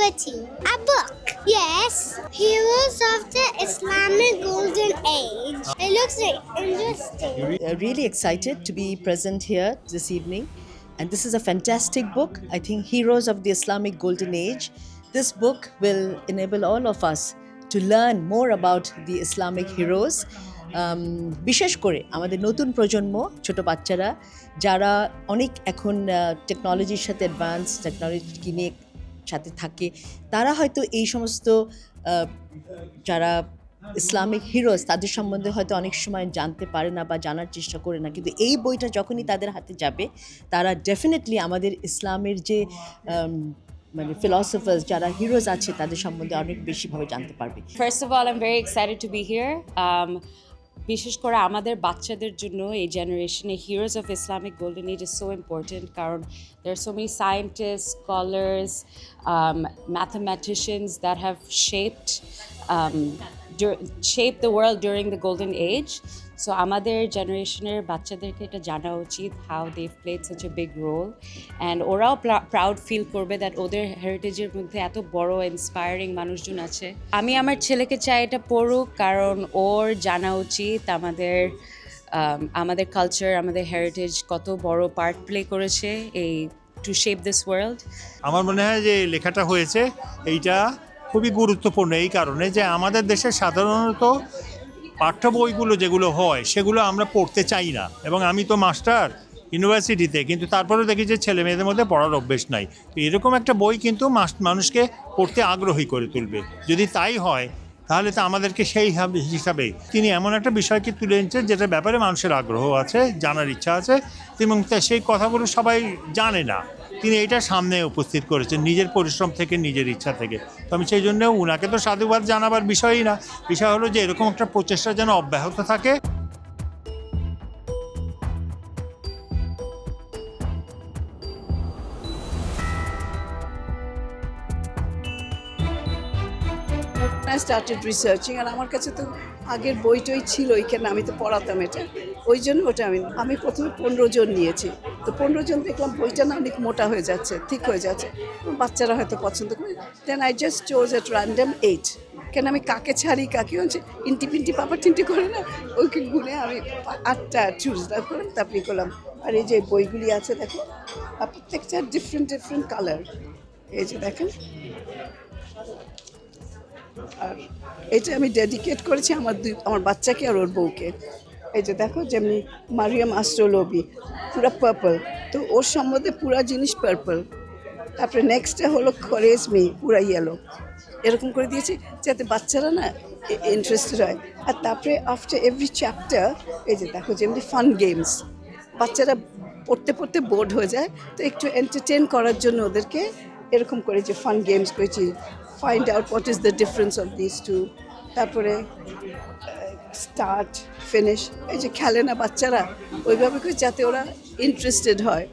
Betty. A book. Yes. Heroes of the Islamic Golden Age. It looks interesting. uh, really excited to be present here this evening. And this is a fantastic book. I think Heroes of the Islamic Golden Age. This book will enable all of us to learn more about the Islamic heroes. Um, বিশেষ করে আমাদের নতুন প্রজন্ম ছোট বাচ্চারা যারা অনেক এখন টেকনোলজির সাথে অ্যাডভান্স টেকনোলজি নিয়ে সাথে থাকে। তারা হয়তো এই সমস্ত যারা ইসলামিক হিরোজ তাদের সম্বন্ধে হয়তো অনেক সময় জানতে পারে না বা জানার চেষ্টা করে না। কিন্তু এই বইটা যখনই তাদের হাতে যাবে তারা ডেফিনেটলি আমাদের ইসলামের যে মানে ফিলসফার্স যারা হিরোজ আছে তাদের সম্বন্ধে অনেক বেশিভাবে জানতে পারবে। First of all, I'm very excited to be here. Um, বিশেষ করে আমাদের বাচ্চাদের জন্য এই জেনারেশনে heroes of Islamic golden age is so important কারণ there so many scientist scholars mathematicians that have shaped shaped the world during the golden age. So আমাদের জেনারেশনের বাচ্চাদেরকে এটা জানা উচিত how they played such a big role and ওরাও proud ফিল করবে দ্যাট ওদের হেরিটেজের মধ্যে এত বড় ইন্সপায়ারিং মানুষজন আছে। আমি আমার ছেলেকে চাই এটা পড়ুক কারণ ওর জানা উচিত আমাদের um, আমাদের কালচার আমাদের হেরিটেজ কত বড় পার্ট প্লে করেছে এই টু শেপ দিস ওয়ার্ল্ড আমার মনে হয় যে লেখাটা হয়েছে এইটা খুবই গুরুত্বপূর্ণ এই কারণে যে আমাদের দেশে সাধারণত পাঠ্য বইগুলো যেগুলো হয়, সেগুলো আমরা পড়তে চাই না। এবং আমি তো মাস্টার ইউনিভার্সিটিতে, কিন্তু তারপরেও দেখি যে ছেলে মেয়েদের মধ্যে পড়ার অভ্যেস নাই। তো এরকম একটা বই কিন্তু মানুষকে পড়তে আগ্রহী করে তুলবে। যদি তাই হয়, তাহলে তো আমাদেরকে সেই হিসাবে তিনি এমন একটা বিষয়কে তুলে এনেছেন, যেটার ব্যাপারে মানুষের আগ্রহ আছে, জানার ইচ্ছা আছে, এবং সেই কথাগুলো সবাই জানে না। তিনি এটা সামনে উপস্থিত করেছেন, নিজের পরিশ্রম থেকে, নিজের ইচ্ছা থেকে। তো আমি সেই জন্য উনাকে তো সাধুবাদ জানাবার বিষয়ই না। বিষয় হলো যে এরকম একটা প্রচেষ্টা যেন অব্যাহত থাকে। I started researching আর আমার কাছে তো আগের বইটই ছিল ওইখানে আমি তো পড়াতাম এটা। ওই জন্য ওটা আমি আমি প্রথমে পনেরো জন নিয়েছি। তো পনেরো জন দেখলাম বইটা না অনেক মোটা হয়ে যাচ্ছে, ঠিক হয়ে যাচ্ছে। বাচ্চারা হয়তো পছন্দ করে। Then I just chose at random eight কেন আমি কাকে ছাড়ি, কাকে হচ্ছে ইন্টি পিন্টি পাপা টিন্টি করে না? ওইকে গুনে আমি আটটা চুজ করলাম তারপরে করলাম। আর এই যে বইগুলি আছে, দেখো প্রত্যেকটা ডিফারেন্ট ডিফারেন্ট কালার এই যে দেখেন। আর এটা আমি ডেডিকেট করেছি আমার দুই, আমার বাচ্চাকে আর ওর বউকে। এই যে দেখো যেমনি মারিয়াম আস্ট্রোলবি পুরা পার্পল তো ওর সম্বন্ধে পুরা জিনিস পার্পল তারপরে নেক্সটটা হলো খরেজমি পুরা ইয়েলো এরকম করে দিয়েছি যাতে বাচ্চারা না ইন্টারেস্টেড হয়। আর তারপরে আফটার এভরি চ্যাপ্টার এই যে দেখো যেমনি ফান গেমস বাচ্চারা পড়তে পড়তে বোর্ড হয়ে যায়। তো একটু এন্টারটেন করার জন্য ওদেরকে এরকম করে যে ফান গেমস করেছি। Find out what is the difference of these two. তারপরে স্টার্ট ফিনিশ এই যে খেলে না বাচ্চারা, ওইভাবে করে যাতে ওরা ইন্টারেস্টেড হয়।